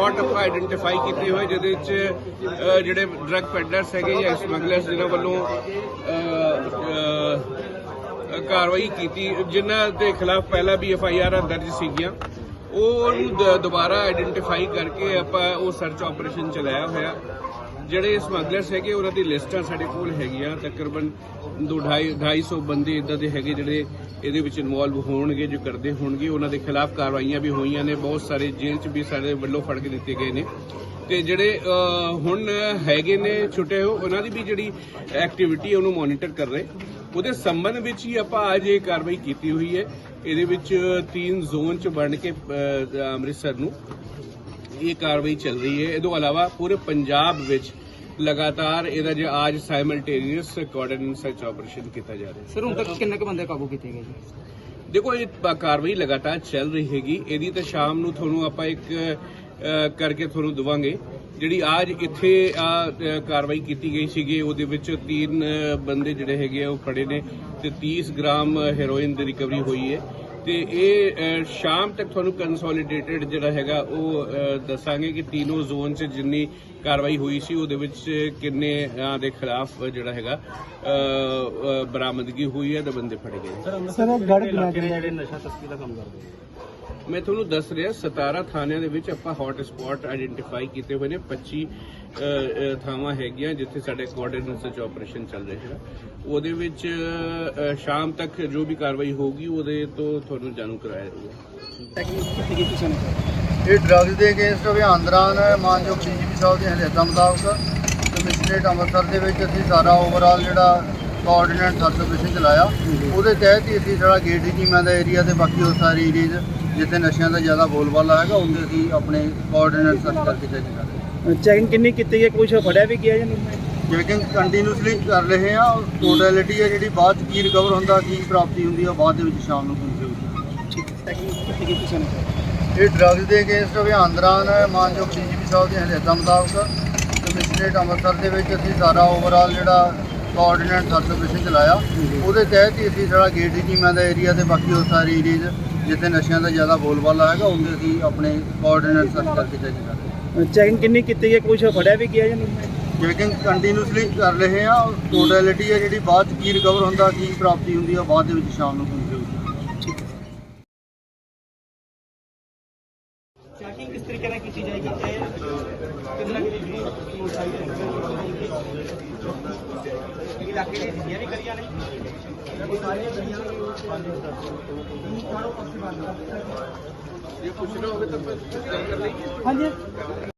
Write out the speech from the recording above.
Spot ਆਪਾਂ identify ਕੀਤੇ ਹੋਏ ਜਿਹਦੇ ਵਿੱਚ ਜਿਹੜੇ ਡਰੱਗ ਪੈਡਲਰਸ ਹੈਗੇ ਜਾਂ ਸਮਗਲਰਸ ਜਿਨ੍ਹਾਂ ਵੱਲੋਂ ਕਾਰਵਾਈ ਕੀਤੀ, ਜਿਨ੍ਹਾਂ ਦੇ ਖਿਲਾਫ ਪਹਿਲਾਂ ਵੀ ਐਫ ਆਈ ਆਰ ਦਰਜ ਸੀਗੀਆਂ। ਉਹ ਉਹਨੂੰ ਦੁਬਾਰਾ ਆਈਡੈਂਟੀਫਾਈ ਕਰਕੇ ਆਪਾਂ ਉਹ ਸਰਚ ਆਪਰੇਸ਼ਨ ਚਲਾਇਆ ਹੋਇਆ। ਜਿਹੜੇ ਸਮਗਲਰਸ ਹੈਗੇ, ਉਹਨਾਂ ਦੀ ਲਿਸਟਾਂ ਸਾਡੇ ਕੋਲ ਹੈਗੀਆਂ। ਤਕਰੀਬਨ 2.5 ਬੰਦੇ ਇਦਾਂ ਦੇ ਹੈਗੇ ਜਿਹੜੇ ਇਹਦੇ ਵਿੱਚ ਇਨਵੋਲਵ ਹੋਣਗੇ, ਜੋ ਕਰਦੇ ਹੋਣਗੇ। ਉਹਨਾਂ ਦੇ ਖਿਲਾਫ ਕਾਰਵਾਈਆਂ ਵੀ ਹੋਈਆਂ ਨੇ। ਬਹੁਤ ਸਾਰੇ ਜੇਲ੍ਹ 'ਚ ਵੀ ਸਾਡੇ ਵੱਲੋਂ ਫੜ ਕੇ ਦਿੱਤੇ ਗਏ ਨੇ। ਤੇ ਜਿਹੜੇ ਹੁਣ ਹੈਗੇ ਨੇ ਛੁੱਟੇ ਹੋ ਉਹਨਾਂ ਦੀ ਵੀ ਜਿਹੜੀ ਐਕਟੀਵਿਟੀ ਉਹਨੂੰ ਮੋਨੀਟਰ ਕਰ ਰਹੇ। ਉਹਦੇ ਸੰਬੰਧ ਵਿੱਚ ਹੀ ਆਪਾਂ ਅੱਜ ਇਹ ਕਾਰਵਾਈ ਕੀਤੀ ਹੋਈ ਹੈ। ਇਹਦੇ ਵਿੱਚ ਤਿੰਨ ਜ਼ੋਨ 'ਚ ਵੰਡ ਕੇ ਅੰਮ੍ਰਿਤਸਰ ਨੂੰ ਇਹ ਕਾਰਵਾਈ ਚੱਲ ਰਹੀ ਹੈ। ਇਹ ਤੋਂ ਇਲਾਵਾ ਪੂਰੇ ਪੰਜਾਬ ਵਿੱਚ ਲਗਾਤਾਰ ਇਹਦਾ ਜੋ ਅੱਜ ਸਾਈਮਲਟੇਨੀਅਸ ਕੋਆਰਡੀਨੇਟ ਸਰਚ ਆਪਰੇਸ਼ਨ ਕੀਤਾ ਜਾ ਰਿਹਾ ਸਰ ਹੁਣ ਤੱਕ ਕਿੰਨੇ ਕੁ ਬੰਦੇ ਕਾਬੂ ਕੀਤੇ ਗਏ ਜੀ? ਦੇਖੋ ਇਹ ਕਾਰਵਾਈ ਲਗਾਤਾਰ ਚੱਲ ਰਹੀ ਹੈਗੀ ਇਹਦੀ ਤਾਂ ਸ਼ਾਮ ਨੂੰ ਤੁਹਾਨੂੰ ਆਪਾਂ ਇੱਕ ਕਰਕੇ ਤੁਹਾਨੂੰ ਦਵਾਂਗੇ। ਜਿਹੜੀ ਅੱਜ ਇੱਥੇ ਆ ਕਾਰਵਾਈ ਕੀਤੀ ਗਈ ਸੀਗੀ ਉਹਦੇ ਵਿੱਚ ਤਿੰਨ ਬੰਦੇ ਜਿਹੜੇ ਹੈਗੇ ਆ ਉਹ ਫੜੇ ਨੇ ਤੇ 30 ਗ੍ਰਾਮ ਹੈਰੋਇਨ ਦੀ ਰਿਕਵਰੀ ਹੋਈ ਹੈ। ਤੇ ਇਹ ਸ਼ਾਮ ਤੱਕ ਤੁਹਾਨੂੰ ਕੰਸੋਲੀਡੇਟਡ ਜਿਹੜਾ ਹੈਗਾ ਉਹ ਦੱਸਾਂਗੇ ਕਿ ਤਿੰਨੋਂ ਜ਼ੋਨ 'ਚ ਜਿੰਨੀ ਕਾਰਵਾਈ ਹੋਈ ਸੀ ਉਹਦੇ ਵਿੱਚ ਕਿੰਨੇ ਦੇ ਖਿਲਾਫ ਜਿਹੜਾ ਹੈਗਾ ਬਰਾਮਦਗੀ ਹੋਈ ਹੈ ਤੇ ਬੰਦੇ ਫੜੇ ਗਏ ਸਰ ਗੜ ਜਿਹੜੇ ਨਸ਼ਾ ਤਸਕਰੀ ਦਾ ਕੰਮ ਕਰਦੇ ਮੈਂ ਤੁਹਾਨੂੰ ਦੱਸ ਰਿਹਾ 17 ਥਾਣਿਆਂ ਦੇ ਵਿੱਚ ਆਪਾਂ ਹੌਟ ਸਪੌਟ ਆਇਡੈਂਟੀਫਾਈ ਕੀਤੇ ਹੋਏ ਨੇ 25 ਅ, ਅ, ਥਾਵਾਂ ਹੈਗੀਆਂ ਜਿੱਥੇ ਸਾਡੇ ਕੋਆਰਡੀਨੇਟ ਸਰਚ ਆਪਰੇਸ਼ਨ ਚੱਲ ਰਿਹਾ ਉਹਦੇ ਵਿੱਚ ਸ਼ਾਮ ਤੱਕ ਜੋ ਵੀ ਕਾਰਵਾਈ ਹੋਊਗੀ ਉਹਦੇ ਤੋਂ ਤੁਹਾਨੂੰ ਜਾਣੂ ਕਰਾਇਆ ਜਾਊਗਾ। ਕਿਸੇ ਇਹ ਡਰੱਗਸ ਦੇ ਅਗੇਂਸਟ ਅਭਿਆਨ ਦੌਰਾਨ ਮਾਨਯੋਗ ਡੀਜੀਪੀ ਸਾਹਿਬ ਦੀਆਂ ਹਦਾਇਤਾਂ ਮੁਤਾਬਕ ਕਮਿਸ਼ਨਰੇਟ ਅੰਮ੍ਰਿਤਸਰ ਦੇ ਵਿੱਚ ਅਸੀਂ ਸਾਰਾ ਓਵਰਆਲ ਜਿਹੜਾ ਕੋਆਰਡੀਨੇਟ ਸਰਚ ਆਪਰੇਸ਼ਨ ਚਲਾਇਆ ਉਹਦੇ ਤਹਿਤ ਹੀ ਅਸੀਂ ਸਾਰਾ ਗੇਟ ਟੀਮਾਂ ਦਾ ਏਰੀਆ ਤੇ ਬਾਕੀ ਉਹ ਸਾਰੇ ਏਰੀਆ ਜਿੱਥੇ ਨਸ਼ਿਆਂ ਦਾ ਜ਼ਿਆਦਾ ਬੋਲਬਾਲਾ ਹੈਗਾ ਉਹਦੇ ਅਸੀਂ ਆਪਣੇ ਕੋਆਰਡੀਨੇਟ ਸਰਚ ਕਰਕੇ ਚੈੱਕ ਕਰ ਰਹੇ ਚੈਕਿੰਗ ਕਿੰਨੀ ਕੀਤੀ ਗਈ ਕੁਝ ਫੜਿਆ ਵੀ ਗਿਆ ਜਾਂ ਨਹੀਂ? ਚੈਕਿੰਗ ਕੰਟੀਨਿਊਸਲੀ ਕਰ ਰਹੇ ਹਾਂ। ਟੋਟੈਲਿਟੀ ਹੈ ਜਿਹੜੀ ਬਾਅਦ 'ਚ ਕੀ ਰਿਕਵਰ ਹੁੰਦਾ ਕੀ ਪ੍ਰਾਪਤੀ ਹੁੰਦੀ ਹੈ ਬਾਅਦ ਦੇ ਵਿੱਚ ਸ਼ਾਮ ਨੂੰ ਪਹੁੰਚੇਗੀ ਠੀਕ ਟੈਕਨੀਕ ਕੀਤੀ ਗਈ ਕਿਸੇ ਨੇ? ਇਹ ਡਰੱਗਸ ਦੇ ਅਗੇਂਸਟ ਅਭਿਆਨ ਦੌਰਾਨ ਮਾਨਯੋਗ ਡੀਜੀਪੀ ਸਾਹਿਬ ਦੀਆਂ ਹਦਾਇਤਾਂ ਮੁਤਾਬਕ ਕਮਿਸ਼ਨਰੇਟ ਅੰਮ੍ਰਿਤਸਰ ਦੇ ਵਿੱਚ ਅਸੀਂ ਸਾਰਾ ਓਵਰਆਲ ਜਿਹੜਾ ਕੋਆਰਡੀਨੇਟ ਸਰਚ ਆਪਰੇਸ਼ਨ ਚਲਾਇਆ ਉਹਦੇ ਤਹਿਤ ਹੀ ਅਸੀਂ ਸਾਰਾ ਗੇਟ ਟੀਮਾਂ ਦਾ ਏਰੀਆ ਤੇ ਬਾਕੀ ਉਹ ਸਾਰੇ ਏਰੀਆ ਜਿੱਥੇ ਨਸ਼ਿਆਂ ਦਾ ਜ਼ਿਆਦਾ ਬੋਲਬਾਲਾ ਹੈਗਾ ਉਹਦੇ ਅਸੀਂ ਆਪਣੇ ਕੋਆਰਡੀਨੇਟ ਸਰਚ ਕਰਕੇ ਚੈੱਕ ਕਰ ਰਹੇ ਚੈਕਿੰਗ ਕਿੰਨੀ ਕੀਤੀ ਗਈ ਕੁਝ ਫੜਿਆ ਵੀ ਗਿਆ ਜਾਂ ਨਹੀਂ? ਚੈਕਿੰਗ ਕੰਟੀਨਿਊਸਲੀ ਕਰ ਰਹੇ ਹਾਂ। ਟੋਟੈਲਿਟੀ ਹੈ ਜਿਹੜੀ ਬਾਅਦ 'ਚ ਕੀ ਰਿਕਵਰ ਹੁੰਦਾ ਕੀ ਪ੍ਰਾਪਤੀ ਹੁੰਦੀ ਹੈ ਬਾਅਦ ਦੇ ਵਿੱਚ ਸ਼ਾਮ ਨੂੰ ਪਹੁੰਚੇਗੀ ਚੈਕਿੰਗ ਕਿਸ ਤਰੀਕੇ ਨਾਲ ਕੀਤੀ ਜਾਏਗੀ? ਕਿੰਨਾ ਇਲਾਕੇ ਦੇ ਜਿੰਨੀਆਂ ਵੀ ਗਲੀਆਂ ਨੇ? ਉਹ ਸਾਰੀਆਂ ਗਲੀਆਂ ਜੇ ਪੁੱਛਣਾ ਹੋਵੇ ਤਾਂ ਕਰ ਲਈਏ ਹਾਂਜੀ।